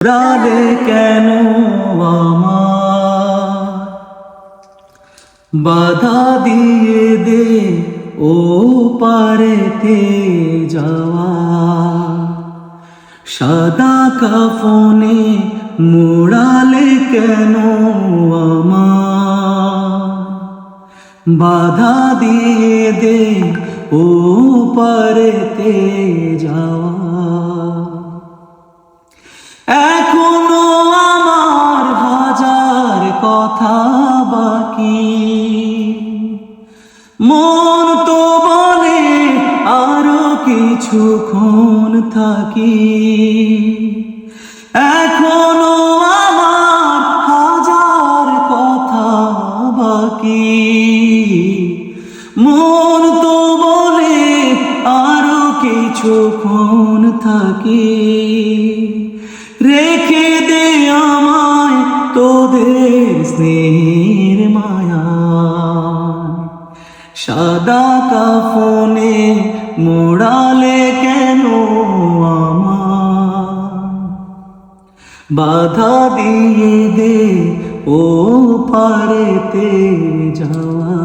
রালে কেন বাধা দিয়ে দে ও পারেতে যাওয়া। সাদা কাফনে মোড়ালে কেন বাধা দিয়ে দে ও পারেতে যাওয়া। কথা বাকি। মন তো বলে আরও কিছুক্ষণ থাকি। এখনও আমার হাজার কথা বাকি। মন তো বলে আরও কিছুক্ষণ থাকি। রেখে দে আমায় তোদের স্নেহের মায়া। সাদা কাফনে মোড়ালে কেন বাধা দিয়ে দে ও পারেতে যাওয়া।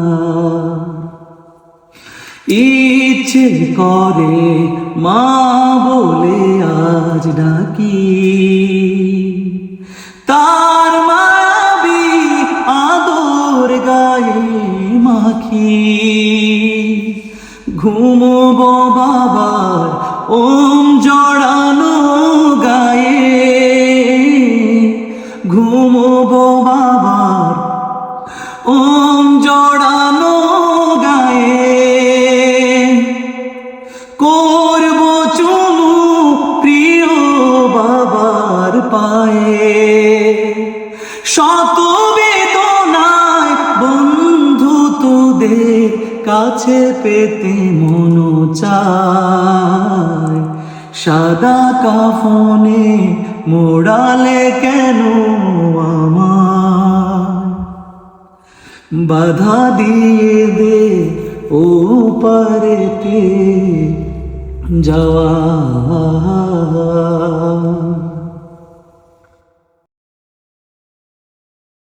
ইচ্ছে করে মা বলে আজ ডাকি। তার মাখি। ঘুমবো বাবার ওম জড়ানো গায়ে। ঘুমবো বাবার ওম জড়ানো গায়ে। করব চুমু প্রিয় বাবার পায়ে। শত কাছে পেতে মন চায়। সাদা কাফনে মোড়ালে কেন বাধা দিয়ে দে ও পারেতে যাওয়া।